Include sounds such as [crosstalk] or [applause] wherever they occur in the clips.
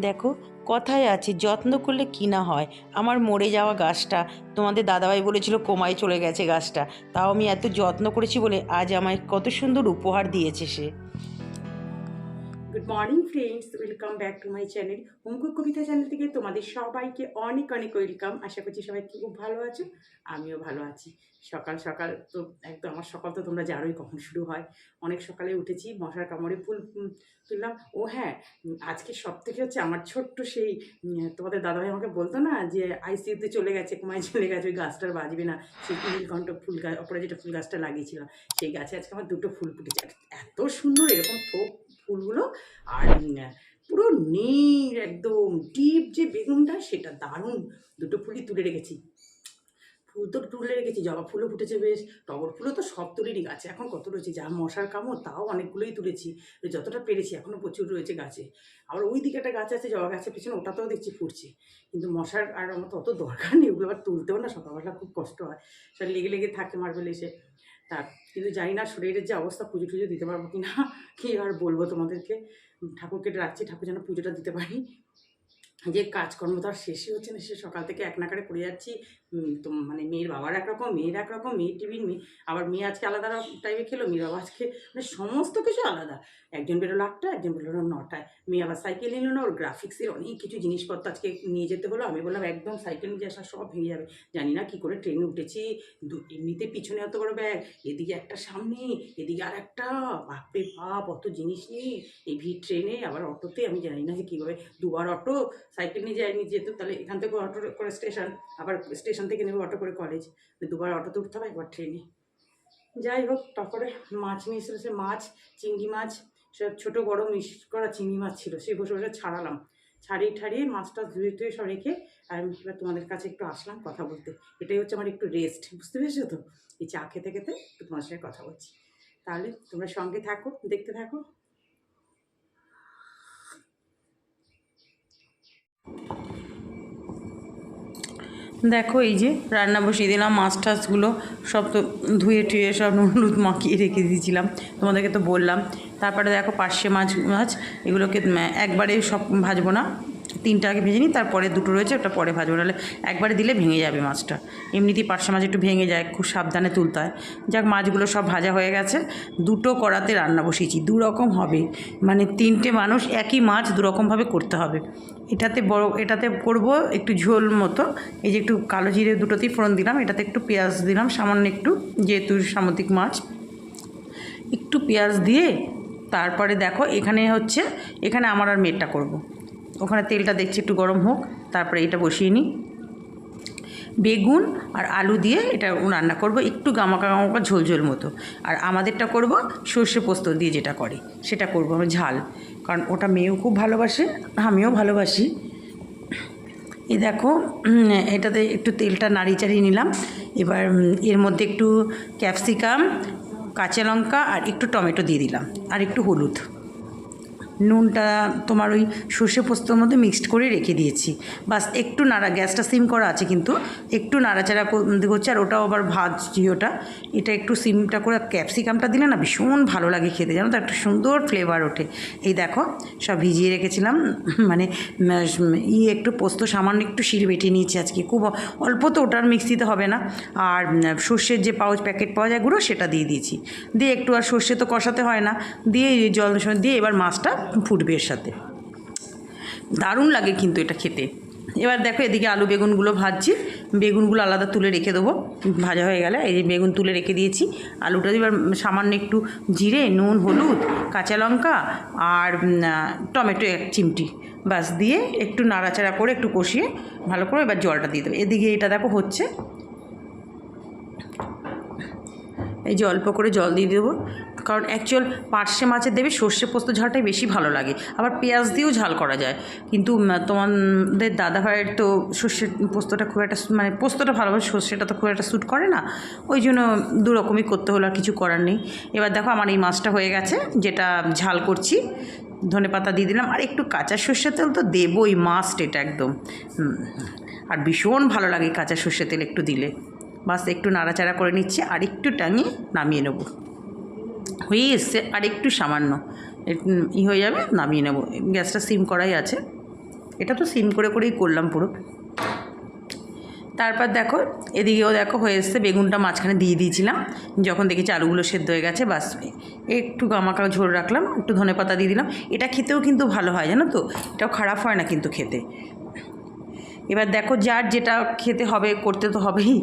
দেখো, কথায় আছে, যত্ন করলে কি না হয়? আমার মরে যাওয়া গাছটা, তোমাদের দাদাভাই বলেছিল কোমায় চলে গেছে গাছটা, তাও আমি এত যত্ন করেছি বলে আজ আমায় কত সুন্দর উপহার দিয়েছে সে। Morning friends welcome back to my channel Ankur Kabita channel থেকে তোমাদের সবাইকে অনেক অনেক ওয়েলকাম আশা করছি সবাই খুব ভালো আছো? আমিও ভালো আছি। সকাল সকাল তো একদম আমার সকাল তো তোমরা জানোই কখন শুরু হয়। অনেক সকালে উঠেছি, মশার কামড়ে ফুল তুললাম। ও হ্যাঁ আজকে সব থেকে হচ্ছে আমার ছোট্ট সেই তোমাদের দাদাভাই আমাকে বলতো না যে আইসিইউতে চলে গেছে কুমায় চলে গেছে, ওই গাছটার বাজবে না। সেই নীলকণ্ঠ ফুল গাছ অপরাজিতা ফুল গাছটা লাগিয়েছিলাম। সেই গাছে আজকে আমার দুটো ফুল ফুটেছে। এত সুন্দর এরকম থোক ফুলগুলো আর পুরো নীল একদম ডিপ যে বেগুনটা সেটা দারুণ। দুটো ফুলই তুলে রেখেছি। ফুল তো তুলে রেখেছি, জবা ফুলও ফুটেছে বেশ, টগর ফুলও তো সব তুলেরই গাছে। এখন কত রয়েছে, যা মশার কামড় তাও অনেকগুলোই তুলেছি যতটা পেরেছি এখনও প্রচুর রয়েছে গাছে। আবার ওই দিকে একটা গাছ আছে, জবা গাছের পেছনে ওটাতেও দেখছি ফুটছে। কিন্তু মশার আর আমার তো অত দরকার নেই, ওগুলো আবার তুলতেও না, সকালবেলা খুব কষ্ট হয়। সব লেগে লেগে থাকে মার্বেল এসে। তার। কিন্তু জানি না শরীরের যে অবস্থা, পুজো টুজো দিতে পারব কি না কি আর বলব তোমাদেরকে? ঠাকুরকে রাখছি ঠাকুর যেন পুজোটা দিতে পারি। যে কাজকর্ম তো আর শেষই হচ্ছে না, সে সকাল থেকে এক নাকারে পড়ে যাচ্ছি। তো মানে মেয়ের বাবার একরকম, মেয়ের একরকম, মেয়ের টিফিন, মেয়ে, আবার মেয়ে আজকে আলাদা টাইমে খেলো মেয়ের বাবা আজকে মানে সমস্ত কিছু আলাদা। একজন বেরোলো আটটা একজন বেরোলো নটায়। মেয়ে আবার সাইকেল নিল না, ওর গ্রাফিক্সের অনেক কিছু জিনিসপত্র আজকে নিয়ে যেতে হলো। আমি বললাম, একদম সাইকেল নিয়ে আসা সব ভেঙে যাবে। জানি না কী করে ট্রেনে উঠেছি। এমনিতে পিছনে এত বড় ব্যাগ এদিকে একটা সামনে, এদিকে আর একটা। বাপরে বাপ, অত জিনিস নিয়ে। এই ভিড় ট্রেনে আবার অটোতে, আমি জানি না যে কীভাবে দুবার অটো সাইকেল নিয়ে যায়নি যেহেতু তাহলে এখান থেকে অটো করে স্টেশন, আবার স্টেশন থেকে নেবে অটো করে কলেজ দুবার অটোতে উঠতে হবে, একবার ট্রেনে যাই হোক, তারপরে মাছ নিয়ে এসেছে মাছ, চিংড়ি মাছ সব ছোটো বড় মিশ করা চিংড়ি মাছ ছিল সেই বসে বসে ছাড়ালাম। ছাড়িয়ে ঠাড়িয়ে মাছটা ধুয়ে টুয়ে সব রেখে, আর আমি তোমাদের কাছে একটু আসলাম কথা বলতে। এটাই হচ্ছে আমার একটু রেস্ট বুঝতে পেরেছ তো? এই চা খেতে খেতে তোমার সঙ্গে কথা বলছি। তাহলে তোমরা সঙ্গে থাকো, দেখতে থাকো। দেখো এই যে রান্না বসিয়ে দিলাম, মাছ টাছগুলো সব তো ধুয়ে টুয়ে সব নুন হলুদ মাখিয়ে রেখে দিয়েছিলাম, তোমাদেরকে তো বললাম। তারপরে দেখো পার্শে মাছ মাছ, এগুলোকে একবারে সব ভাজবো না। তিনটা আগে ভেজে নিই, তারপরে দুটো রয়েছে ওটা পরে ভাজবো। নাহলে একবারে দিলে ভেঙে যাবে মাছটা। এমনিতেই পার্শে মাছ একটু ভেঙে যায়, খুব সাবধানে তুলতে হয়। যাক, মাছগুলো সব ভাজা হয়ে গেছে। দুটো কড়াতে রান্না বসিয়েছি। দু রকম হবে। মানে তিনটে মানুষ একই মাছ দু রকমভাবে করতে হবে। এটাতে বড়, এটাতে করব একটু ঝোল মতো। এই যে একটু কালো জিরে দুটোতেই ফোড়ন দিলাম, এটাতে একটু পেঁয়াজ দিলাম, সামান্য একটু, যেহেতু সামুদ্রিক মাছ। একটু পেঁয়াজ দিয়ে, তারপরে দেখো, এখানে হচ্ছে, এখানে আমার আর মেটটা করব। ওখানে তেলটা দেখছি একটু গরম হোক, তারপরে এটা বসিয়ে নিই। বেগুন আর আলু দিয়ে এটা রান্না করব, একটু গামাকা গামাকা ঝোল ঝোল মতো। আর আমাদেরটা করব সর্ষে পোস্ত দিয়ে যেটা করে, সেটা করব আমরা ঝাল। কারণ ওটা মেয়েও খুব ভালোবাসে, আমিও ভালোবাসি। এই দেখো এটাতে একটু তেলটা নাড়িয়ে চাড়িয়ে নিলাম। এবার এর মধ্যে একটু ক্যাপসিকাম, কাঁচা লঙ্কা আর একটু টমেটো দিয়ে দিলাম। আর একটু হলুদ। নুনটা তোমার ওই সর্ষে পোস্তর মধ্যে মিক্সড করে রেখে দিয়েছি। বাস একটু নাড়া, গ্যাসটা সিম করা আছে কিন্তু, একটু নাড়াচাড়া কর- করছি আর ওটাও আবার ভাজছি ওটা। এটা একটু সিমটা করে ক্যাপসিকামটা দিলে না ভীষণ ভালো লাগে খেতে, জানো তো? একটা সুন্দর ফ্লেভার ওঠে। এই দেখো, সব ভিজিয়ে রেখেছিলাম মানে ই একটু পোস্ত, সামান্য একটু শিল বেটে নিয়েছি আজকে। খুব অল্প তো ওটার মিক্সিতে হবে না। আর সর্ষের যে পাউচ প্যাকেট পাওয়া যায়, গুঁড়ো সেটা দিয়ে দিয়েছি। দিয়ে একটু আর সর্ষে তো কষাতে হয় না। দিয়ে জল দিয়ে এবার মাছটা ফুটবে এর সাথে। দারুণ লাগে কিন্তু এটা খেতে। এবার দেখো এদিকে আলু বেগুনগুলো ভাজছি। বেগুনগুলো আলাদা তুলে রেখে দেবো। ভাজা হয়ে গেলে এই যে বেগুন তুলে রেখে দিয়েছি। আলুটা এবার সামান্য একটু জিরে, নুন, হলুদ, কাঁচা লঙ্কা আর টমেটো এক চিমটি বাস দিয়ে একটু নাড়াচাড়া করে একটু কষিয়ে ভালো করে এবার জলটা দিয়ে দেবো। এদিকে এটা দেখো হচ্ছে। এই যে অল্প করে জল দিয়ে দেবো। কারণ অ্যাকচুয়াল পার্শে মাছের দেবে, সর্ষে পোস্ত ঝালটাই বেশি ভালো লাগে। আবার পেঁয়াজ দিয়েও ঝাল করা যায়। কিন্তু তোমাদের দাদাভাইয়ের তো সর্ষের পোস্তটা খুব একটা মানে পোস্তটা ভালোবাসে সর্ষেটা তো খুব একটা স্যুট করে না। ওই জন্য দু রকমই করতে হলো, আর কিছু করার নেই। এবার দেখো আমার এই মাছটা হয়ে গেছে, যেটা ঝাল করছি। ধনে পাতা দিয়ে দিলাম, আর একটু কাঁচা সর্ষের তেল তো দেবই মাস্ট এটা একদম। আর ভীষণ ভালো লাগে কাঁচা সর্ষে তেল একটু দিলে। বাস একটু নাড়াচাড়া করে নিচ্ছি, আর একটু টাঙিয়ে নামিয়ে নেব। হয়ে এসছে, আর একটু সামান্য। ই হয়ে যাবে, নামিয়ে নেব। গ্যাসটা সিম করাই আছে। এটা তো সিম করে করেই করলাম পুরো। তারপর দেখো, এদিকেও দেখো হয়ে এসছে, বেগুনটা মাঝখানে দিয়ে দিয়েছিলাম। যখন দেখি আলুগুলো সেদ্ধ হয়ে গেছে, বাস। একটু গামাকা ঝোল রাখলাম, একটু ধনে পাতা দিয়ে দিলাম। এটা খেতেও কিন্তু ভালো হয়, জানো তো? এটাও খারাপ হয় না কিন্তু খেতে। এবার দেখো, যার যেটা খেতে হবে, করতে তো হবেই।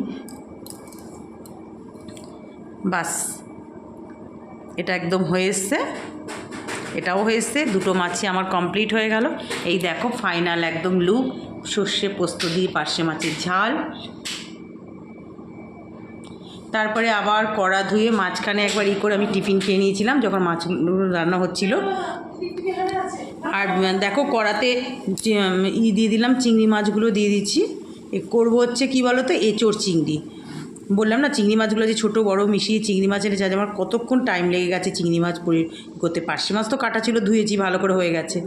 বাস। এটা একদম হয়ে এসছে। এটাও হয়ে এসছে। দুটো মাছই আমার কমপ্লিট হয়ে গেল। এই দেখো ফাইনাল একদম লুক সর্ষে পোস্ত দিয়ে পার্শে মাছের ঝাল। তারপরে আবার কড়া ধুয়ে মাঝখানে একবার ই করে আমি টিফিন খেয়ে নিয়েছিলাম, যখন মাছগুলো রান্না হচ্ছিল। আর, দেখো, কড়াতে ই দিয়ে দিলাম, চিংড়ি মাছগুলো দিয়ে দিচ্ছি। করব হচ্ছে কি বলো তো এঁচোড় চিংড়ি। বললাম না, চিংড়ি মাছগুলো যে ছোটো বড় মিশিয়ে চিংড়ি মাছের যা আমার কতক্ষণ টাইম লেগে গেছে চিংড়ি মাছ পরি করতে। পার্শে মাছ তো কাটা ছিল, ধুয়েছি, ভালো করে হয়ে গেছে।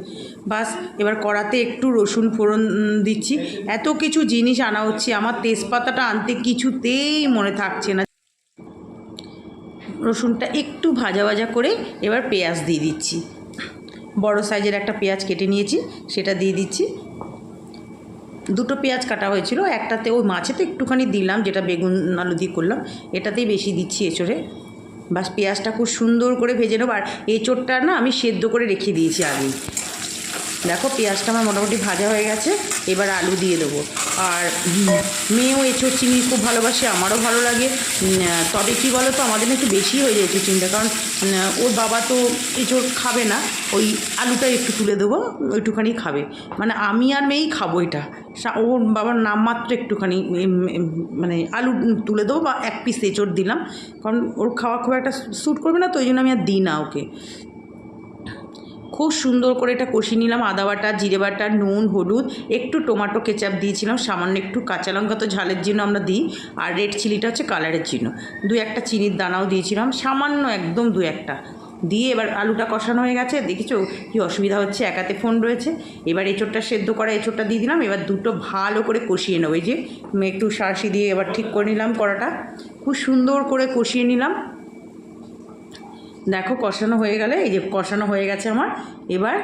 বাস, এবার কড়াতে একটু রসুন ফোড়ন দিচ্ছি। এত কিছু জিনিস আনা হচ্ছে, আমার তেজপাতাটা আনতে কিছুতেই মনে থাকছে না। রসুনটা একটু ভাজা ভাজা করে এবার পেঁয়াজ দিয়ে দিচ্ছি। বড় সাইজের একটা পেঁয়াজ কেটে নিয়েছি, সেটা দিয়ে দিচ্ছি। দুটো পেঁয়াজ কাটা হয়েছিল, একটাতে ওই মাছে তো একটুখানি দিলাম, যেটা বেগুন আলু দিয়ে করলাম, এটাতেই বেশি দিচ্ছি এঁচড়ে। বাস পেঁয়াজটা খুব সুন্দর করে ভেজে নেব, আর এঁচোড়টা না আমি সেদ্ধ করে রেখে দিয়েছি আগেই। দেখো পেঁয়াজটা আমার মোটামুটি ভাজা হয়ে গেছে, এবার আলু দিয়ে দেবো। আর মেয়েও এঁচড় চিংড়ি খুব ভালোবাসে, আমারও ভালো লাগে। তবে কি বলো তো আমাদের একটু বেশি হয়ে যায় চিংড়িটা, কারণ ওর বাবা তো এঁচড় খাবে না, ওই আলুটা একটু তুলে দেবো, ওইটুখানি খাবে। মানে আমি আর মেয়েই খাব এটা। ওর বাবার নামমাত্র একটুখানি মানে আলু তুলে দেবো বা এক পিস এঁচড় দিলাম, কারণ ওর খাওয়া খুব একটা স্যুট করবে না, তো ওই জন্য আমি আর দিই না ওকে। খুব সুন্দর করে এটা কষিয়ে নিলাম। আদা বাটা, জিরে বাটা, নুন, হলুদ, একটু টমেটো কেচাপ দিয়েছিলাম। সামান্য একটু কাঁচা লঙ্কা তো ঝালের জন্য আমরা দিই। আর রেড চিলিটা হচ্ছে কালারের জন্য। দু একটা চিনির দানাও দিয়েছিলাম। সামান্য একদম দু একটা। দিয়ে এবার আলুটা কষানো হয়ে গেছে। দেখেছ কি অসুবিধা হচ্ছে? একাতে ফোন রয়েছে। এবার এঁচোড়টা সেদ্ধ করা এঁচোড়টা দিয়ে দিলাম। এবার দুটো ভালো করে কষিয়ে নেব। এই যে একটু সারসি দিয়ে এবার ঠিক করে নিলাম কড়াটা। খুব সুন্দর করে কষিয়ে নিলাম। দেখো কষানো হয়ে গেলে, এই যে কষানো হয়ে গেছে আমার, এবার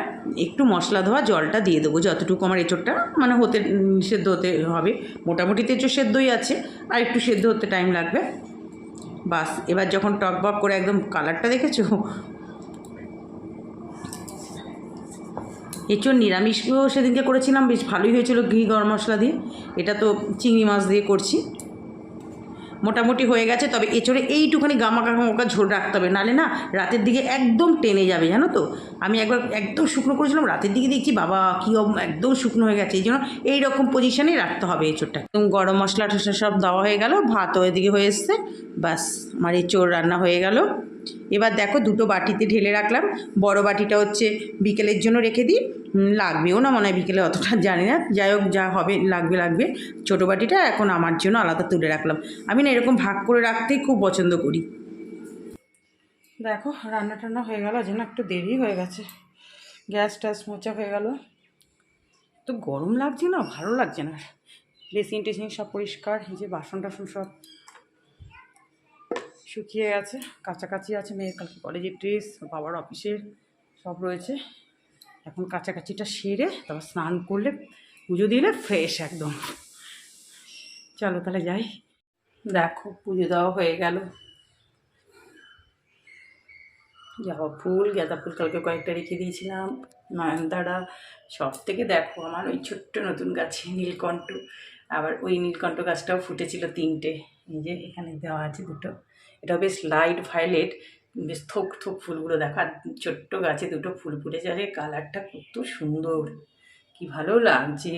একটু মশলা ধোয়া, জলটা দিয়ে দেবো যতটুকু আমার এঁচোড়টা মানে হতে সেদ্ধ হতে হবে। মোটামুটি তো এঁচোড় সেদ্ধই আছে, আর একটু সেদ্ধ হতে টাইম লাগবে। বাস, এবার যখন টক বক করে একদম কালারটা দেখেছ? এঁচোড় নিরামিষও সেদিনকে করেছিলাম, বেশ ভালোই হয়েছিল ঘি, গরম মশলা দিয়ে। এটা তো চিংড়ি মাছ দিয়ে করছি। মোটামুটি হয়ে গেছে, তবে এঁচড়ে এইটুখানি গামাকা গামাকা ঝোল রাখতে হবে, নালে না রাতের দিকে একদম টেনে যাবে, জানো তো? আমি একবার একদম শুকনো করেছিলাম, রাতের দিকে দেখছি, বাবা কী একদম শুকনো হয়ে গেছে, এই জন্য এইরকম পজিশনেই রাখতে হবে এঁচড়টা। একদম গরম মশলা টসলা সব দেওয়া হয়ে গেল ভাত ওইদিকে হয়ে এসছে, ব্যাস, আমার এঁচড় রান্না হয়ে গেল। এবার দেখো দুটো বাটিতে ঢেলে রাখলাম, বড় বাটিটা হচ্ছে বিকেলের জন্য রেখে দিই লাগবেও না মনে হয় বিকেলে, অতটা জানি না। যাই হোক, যা হবে, লাগবে লাগবে। ছোটো বাটিটা এখন আমার জন্য আলাদা তুলে রাখলাম। আমি না এরকম ভাগ করে রাখতেই খুব পছন্দ করি। দেখো, রান্না টান্না হয়ে গেল, যেন একটু দেরি হয়ে গেছে। গ্যাস ট্যাস মোচা হয়ে গেল। তো গরম লাগছে না? ভালো লাগছে না। বেসিন টেসিন সব পরিষ্কার, এই যে বাসন টাসন সব শুকিয়ে গেছে। কাছাকাছি আছে, মেয়ের কালকে কলেজের ড্রেস, বাবার অফিসের সব রয়েছে। এখন কাছাকাছিটা সেরে তারপর স্নান করলে পুজো দিলে ফ্রেশ একদম। চলো তাহলে যাই। দেখো, পুজো দেওয়া হয়ে গেল। জবা ফুল, গাঁদা ফুল কালকে কয়েকটা রেখে দিয়েছিলাম। নয়নতারা, সব থেকে দেখো আমার ওই ছোট্ট নতুন গাছে নীলকণ্ঠ। আবার ওই নীলকণ্ঠ গাছটাও ফুটেছিল তিনটে। এই যে এখানে দেওয়া আছে দুটো। এটা বেশ লাইট ভায়োলেট বেশ থোক থোক ফুলগুলো দেখা, ছোট্ট গাছে দুটো ফুল ফুটেছে, আরে কালারটা কত সুন্দর, কি ভালো লাগছে।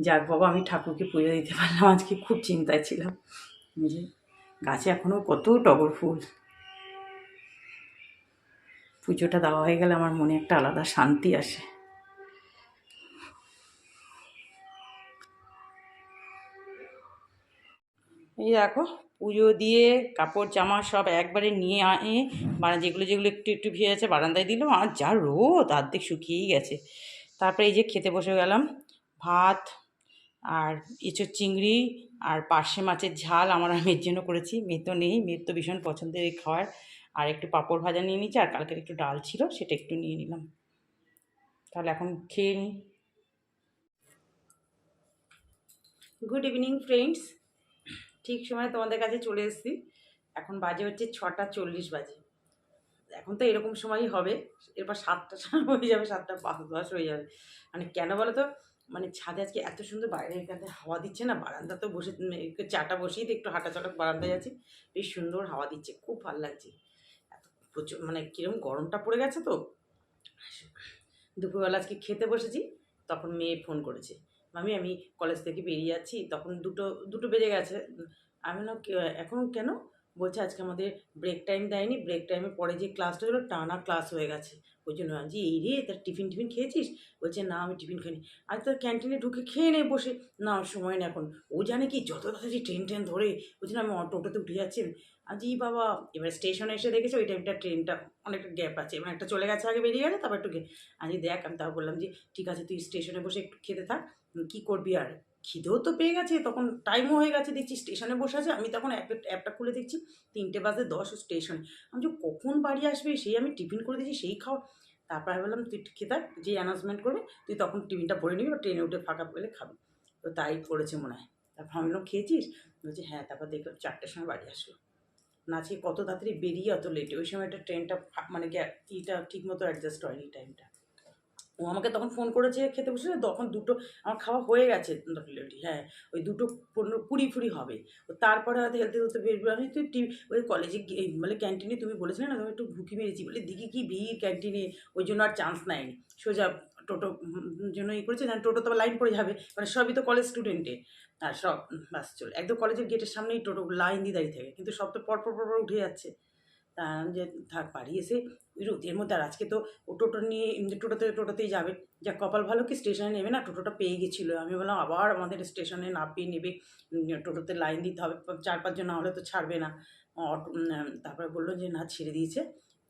যাক বাবা, আমি ঠাকুরকে পুজো দিতে পারলাম, আজকে খুব চিন্তায় ছিলাম। যে গাছে এখনও কত টগর ফুল। পুজোটা দেওয়া হয়ে গেলে আমার মনে একটা আলাদা শান্তি আসে। এই দেখো, পুজো দিয়ে কাপড় জামা সব একবারে নিয়ে আনে মানে যেগুলো যেগুলো একটু একটু ভিজে আছে বারান্দায় দিলাম, আর যা রোদ, অর্ধেক শুকিয়েই গেছে। তারপরে এই যে খেতে বসে গেলাম, ভাত আর এঁচোর চিংড়ি আর পার্শে মাছের ঝাল আমার মেয়ের জন্য করেছি। মেয়ে তো নেই, মেয়ের তো ভীষণ পছন্দের এই খাওয়ার। আর একটু পাঁপড় ভাজা নিয়ে নিয়েছি, আর কালকের একটু ডাল ছিল, সেটা একটু নিয়ে নিলাম। তাহলে এখন খেয়ে নিই গুড ইভিনিং ফ্রেন্ডস ঠিক সময় তোমাদের কাছে চলে এসেছি। এখন বাজে হচ্ছে ছটা চল্লিশ বাজে। এখন তো এরকম সময়ই হবে। এরপর সাতটা [laughs] হয়ে যাবে, সাতটা পাঁচ দশ হয়ে যাবে। মানে কেন বলো তো মানে ছাদে আজকে এত সুন্দর বাইরে এখানে হাওয়া দিচ্ছে না? বারান্দা তো বসে একটু চাটা বসেই তো একটু হাঁটা চটা বারান্দায় যাচ্ছি। বেশ সুন্দর হাওয়া দিচ্ছে, খুব ভালো লাগছে। এত প্রচুর মানে কীরকম গরমটা পড়ে গেছে তো? দুপুরবেলা আজকে খেতে বসেছি, তখন মেয়ে ফোন করেছে। মামি আমি কলেজ থেকে বেরিয়ে যাচ্ছি। তখন দুটো দুটো বেজে গেছে। আমি "কে- এখন কেন? বলছে আজকে আমাদের ব্রেক টাইম দেয়নি। ব্রেক টাইমে পরে যে ক্লাসটা হলো টানা ক্লাস হয়ে গেছে। ওই জন্য বলছি, এই রে তার টিফিন টিফিন খেয়েছিস? বলছে না আমি টিফিন খাইনি। আজ তোর ক্যান্টিনে ঢুকে খেয়ে নে বসে। না সময় না এখন। ও জানে কি যত তাড়াতাড়ি ট্রেন ট্রেন ধরে বলছে না আমি টোটোতে উঠে যাচ্ছি। আজ এই বাবা। এবার স্টেশনে এসে দেখেছে ওই টাইমটা ট্রেনটা অনেকটা গ্যাপ আছে। মানে একটা চলে গেছে আগে বেরিয়ে গেছে তারপর একটু আজ দেখ আমি তাও বললাম যে ঠিক আছে তুই স্টেশনে বসে একটু খেতে থাক। কি করবি? আর খিদেও তো পেয়ে গেছে তখন টাইমও হয়ে গেছে দেখছি স্টেশনে বসে আছে আমি তখন অ্যাপ অ্যাপটা খুলে দেখছি তিনটে বাজে দশ স্টেশন আমি যে কখন বাড়ি আসবে? সেই আমি টিফিন করে দিয়েছি সেই খাওয়া। তারপর বললাম তুই খেতে থাক, যে অ্যানাউন্সমেন্ট করবে তুই তখন টিফিনটা ভরে নিবি বা ট্রেনে উঠে ফাঁকা পেলে খাবি। তো তাই করেছে মনে হয়। তারপর আমি খেয়েছিস? বলছি হ্যাঁ। তারপর দেখলাম চারটের সময় বাড়ি আসলো। না কত তাড়াতাড়ি বেরিয়ে অত লেটে ওই সময়টা ট্রেনটা ফা- মানে ইটা ঠিক মতো অ্যাডজাস্ট হয়নি টাইমটা ও আমাকে তখন ফোন করেছে খেতে বসে, তখন দুটো, আমার খাওয়া হয়ে গেছে হ্যাঁ ওই দুটো পনেরো, কুড়ি ফুড়ি হবে। তারপরে হয়তো হেলতে হেলতে বেরবো আমি তুই টি ওই কলেজে মানে ক্যান্টিনে তুমি বলেছিলে না তুমি একটু ভুকি মেরেছি, বলে দেখি কি ভিড় ক্যান্টিনে ওই জন্য আর চান্স নেয়নি। সোজা টোটো জন্য ই করেছে জান টোটো তো লাইন পড়ে যাবে মানে সবই তো কলেজ স্টুডেন্টে আর সব বাস চলে, একদম কলেজের গেটের সামনেই টোটো লাইন দিয়ে দাঁড়িয়ে থাকে, কিন্তু সব তো পরপর পরপর উঠে যাচ্ছে। তা যে থাক বাড়ি এসে ওই রোদের মধ্যে আর আজকে তো ও টোটো নিয়ে টোটোতে, টোটোতেই যাবে। যা কপাল ভালো কি স্টেশনে নেবে? না, টোটোটা পেয়ে গেছিল। আমি বললাম, আবার আমাদের স্টেশনে না পেয়ে নেবে টোটোতে লাইন দিতে হবে। চার পাঁচজন না হলে তো ছাড়বে না। অটো তারপরে বলল যে, না, ছেড়ে দিয়েছে।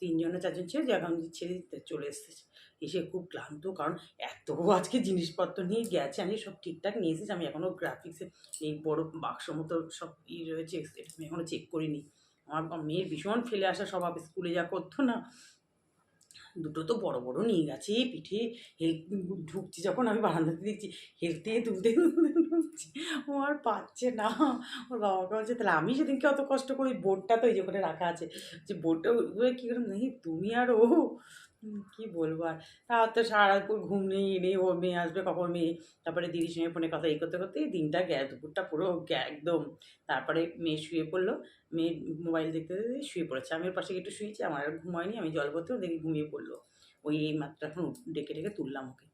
তিনজনে, চারজন ছেড়ে যে এখন ছেড়ে দিতে চলে এসেছে। এসে খুব ক্লান্ত, কারণ এত আজকে জিনিসপত্র নিয়ে গেছে, আমি সব ঠিকঠাক নিয়ে এসেছি। আমি এখনও গ্রাফিক্সে এই বড় বাক্স মতো সব ই রয়েছে আমি এখনও চেক করিনি। আমার মেয়ের ভীষণ ফেলে আসা স্বভাব, স্কুলে যা করতো না। দুটো তো বড় বড় নিয়ে গেছে, পিঠে হেল ঢুকছি যখন আমি বারান্দাতে দেখছি, হেলতে তুলতে ঢুকছি। ও আর পাচ্ছে না। ওর বাবাকে বলছে, তাহলে আমি সেদিনকে অত কষ্ট করি? বোর্ডটা তো ওই যে ওখানে রাখা আছে। যে বোর্ডটা কী করে নেই, তুমি আর ও কি বলব আর? তা তো সারাপুর ঘুম নেই এনে ও মেয়ে আসবে, কখন মেয়ে? তারপরে দিদির সঙ্গে ফোনে কথা এই করতে করতে দিনটা গ্যা দুপুরটা পুরো একদম। তারপরে মেয়ে শুয়ে পড়ল, মেয়ে মোবাইল দেখতে দেখতে শুয়ে পড়েছে। আমি ওর পাশে একটু শুয়েছি, আমার আর ঘুম হয়নি, আমি জল করতেও দেখি ঘুমিয়ে পড়ল। ওই এই মাত্র এখন ডেকে ডেকে তুললাম ওকে।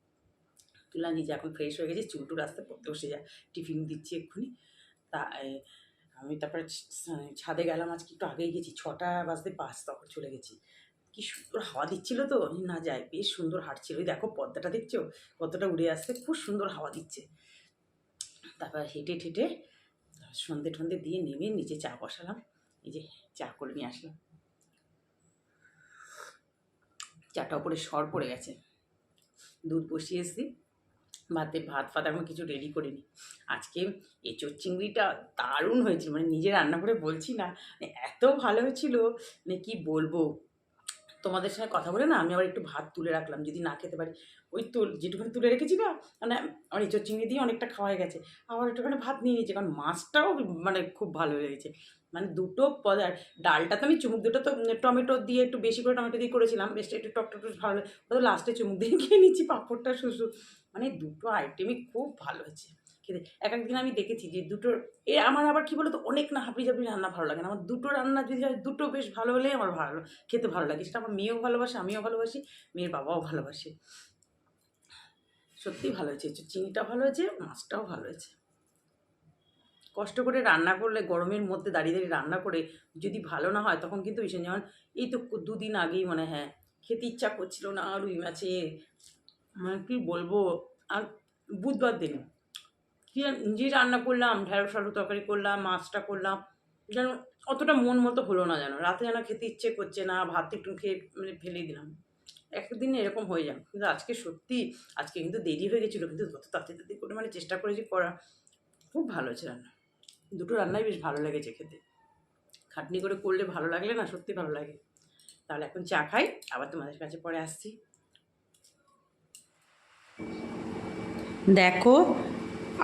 তুললাম, নিজে এখন ফ্রেশ হয়ে গেছি, চুল টুল আসতে পড়তে বসে যা, টিফিন দিচ্ছি এক্ষুনি। তা আমি তারপরে ছাদে গেলাম, আজকে একটু আগেই গেছি, ছটা বাজতে পাঁচ তখন চলে গেছি। কি সুন্দর হাওয়া দিচ্ছিল তো না যাই, বেশ সুন্দর হাঁটছিল। ওই দেখো পদ্মাটা দেখছ? কতটা উড়ে আসছে, খুব সুন্দর হাওয়া দিচ্ছে। তারপর হেঁটে ঠেটে সন্ধে ঠন্ধে দিয়ে নেমে নিচে চা বসালাম। এই যে চা করে নিয়ে আসলাম। চাটা ওপরে সর পড়ে গেছে। দুধ বসিয়ে এসেছি। ভাতে, ভাত, ফাত এখন কিছু রেডি করিনি। আজকে এঁচোর চিংড়িটা দারুণ হয়েছিল। মানে নিজে রান্না করে বলছি না মানে এত ভালো হয়েছিল মানে কি বলব? তোমাদের সঙ্গে কথা বলে না, আমি আবার একটু ভাত তুলে রাখলাম, যদি না খেতে পারি। ওই তো যেটুখানি তুলে রেখেছি না মানে আমার এঁচোর চিংড়ি দিয়ে অনেকটা খাওয়া গেছে, আবার একটুখানি ভাত নিয়ে নিয়েছি, কারণ মাছটাও মানে খুব ভালো লেগেছে মানে দুটো পদ- ডালটা তো আমি চুমুক, দুটো তো টমেটো দিয়ে একটু বেশি করে টমেটো দিয়ে করেছিলাম, বেশ একটু টক টক ভালো তো লাস্টে চুমুক দিয়ে খেয়ে নিচ্ছি, পাঁপড়টা, শুশু মানে দুটো আইটেমই খুব ভালো হয়েছে। খেতে এক একদিন আমি দেখেছি যে দুটোর এ আমার আবার কি বলতো, অনেক না হাবড়ি জাবড়ি রান্না ভালো লাগে না। আমার দুটো রান্না যদি হয়, দুটো বেশ ভালো হলেই আমার ভালো, খেতে ভালো লাগে। সেটা আমার মেয়েও ভালোবাসে, আমিও ভালোবাসি, মেয়ের বাবাও ভালোবাসে। সত্যিই ভালো হয়েছে। চিনিটা ভালো হয়েছে, মাছটাও ভালো হয়েছে। কষ্ট করে রান্না করলে, গরমের মধ্যে দাঁড়িয়ে দাঁড়িয়ে রান্না করে যদি ভালো না হয়, তখন কিন্তু ভীষণ যেমন, এই তো দুদিন আগেই মানে হ্যাঁ খেতে ইচ্ছা করছিল না, রুই মাছে মানে কী বলব, আর বুধবার দিন কী নিজেই রান্না করলাম, ঢেঁড়স আলু তরকারি করলাম, মাছটা করলাম, যেন অতটা মন মতো হলো না যেন। রাতে যেন খেতে ইচ্ছে করছে না, ভাত একটু খেয়ে মানে ফেলে দিলাম। একদিন এরকম হয়ে যান কিন্তু আজকে সত্যি, আজকে কিন্তু দেরি হয়ে গেছিল, কিন্তু কত তাড়াতাড়ি তাড়াতাড়ি করে মানে চেষ্টা করেছি করা, খুব ভালো হয়েছে রান্না। দুটো রান্নাই বেশ ভালো লেগেছে খেতে। খাটনি করে করলে ভালো লাগলে না, সত্যি ভালো লাগে। তাহলে এখন চা খাই, আবার তোমাদের কাছে পরে আসছি। দেখো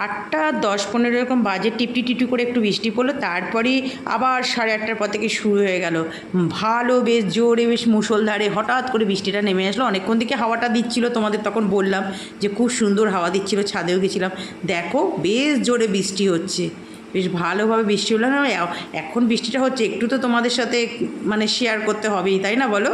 আটটা, দশ পনেরো এরকম বাজে টিপটি টিপটি করে একটু বৃষ্টি পড়ল তারপরে আবার সাড়ে আটটার পর থেকে শুরু হয়ে গেল। ভালো, বেশ জোরে, বেশ মুষলধারে হঠাৎ করে বৃষ্টিটা নেমে আসলো। অনেকক্ষণ থেকে হাওয়াটা দিচ্ছিল, তোমাদের তখন বললাম যে খুব সুন্দর হাওয়া দিচ্ছিল, ছাদেও গেছিলাম। দেখো, বেশ জোরে বৃষ্টি হচ্ছে। বেশ ভালোভাবে বৃষ্টি হলো। না এখন বৃষ্টিটা হচ্ছে, একটু তো তোমাদের সাথে মানে শেয়ার করতে হবেই, তাই না বলো?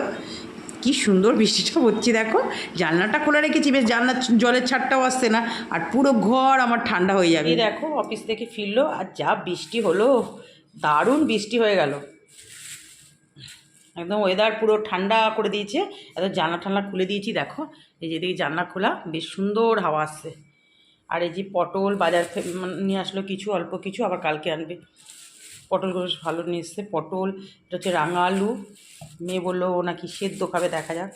কি সুন্দর বৃষ্টিটা হচ্ছে, দেখো। জানলাটা খোলা রেখেছি, বেশ জানলা জলের ছাড়টাও আসছে না। আর পুরো ঘর আমার ঠান্ডা হয়ে যাবে। দেখো অফিস থেকে ফিরলো, আর যা বৃষ্টি হলো, দারুণ বৃষ্টি হয়ে গেল। একদম ওয়েদার পুরো ঠান্ডা করে দিয়েছে। এত জানলা টানলা খুলে দিয়েছি, দেখো। এই যে এদিকে জানলা খোলা, বেশ সুন্দর হাওয়া আসছে। আর এই যে পটল বাজার নিয়ে আসলো কিছু, অল্প কিছু, আবার কালকে আনবে। পটলগুলো ভালো নিয়ে এসছে, পটল, এটা হচ্ছে রাঙা আলু মেয়ে বলল, ও নাকি সেদ্ধ খাবে, দেখা যাক।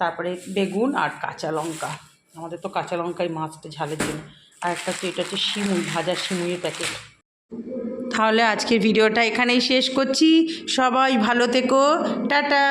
তারপরে বেগুন আর কাঁচা লঙ্কা। আমাদের তো কাঁচা লঙ্কাই মাছটা ঝালের জন্য। আর একটা হচ্ছে এটা হচ্ছে শিমুই ভাজা শিমুইয়ের প্যাকেট তাহলে আজকের ভিডিওটা এখানেই শেষ করছি। সবাই ভালো থেকো। টাটা!